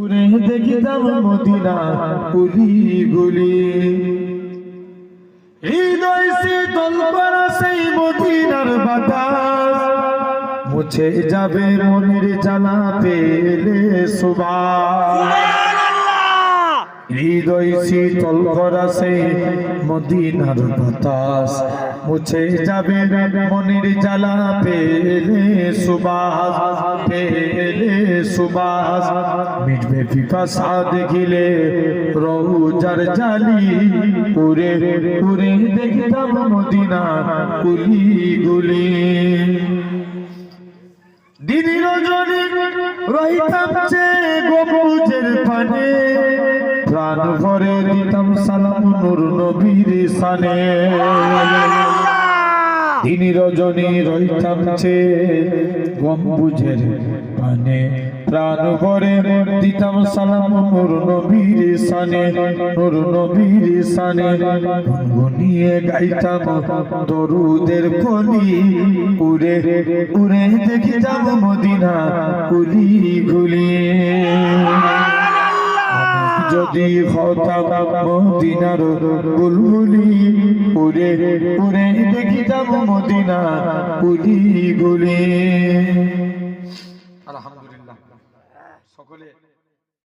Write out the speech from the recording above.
উড়ে দেখিতাম মদিনা গুলি হৃদয় শীতল সেই মদিনার বাতাস। মুছে যাবে মনের জানা পেলে সুবাস হৃদয় শীতল করা সেই মদিনার বাতাস। মুছে যাবে মনের জ্বালা পেলে সুবাস পেলে সুবাস। মিটবে পিপাসা দেখিলে রৌজার জালি। উড়ে উড়ে দেখতাম মদিনা গুলি গুলি দিদি রজনী রহিতাম যে গবুজের পানে। প্রাণ ভরে দিতাম সালাম নূর নবীর সানে। দিনী রজনী রহিতাম যে গম্বুজের পানে। প্রাণ ভরে দিতাম সালাম নূর নবীর সানে। নূর নবীর সানে গুনগুনিয়ে গাইতাম দরুদের কলি উড়ে উড়ে দেখিতাম মদিনা গুলি গুলি যদি হতাম মদিনার বুলবুলি উড়ে উড়ে দেখিতাম মদিনা গুলি গুলি আলহামদুলিল্লাহ। সকলে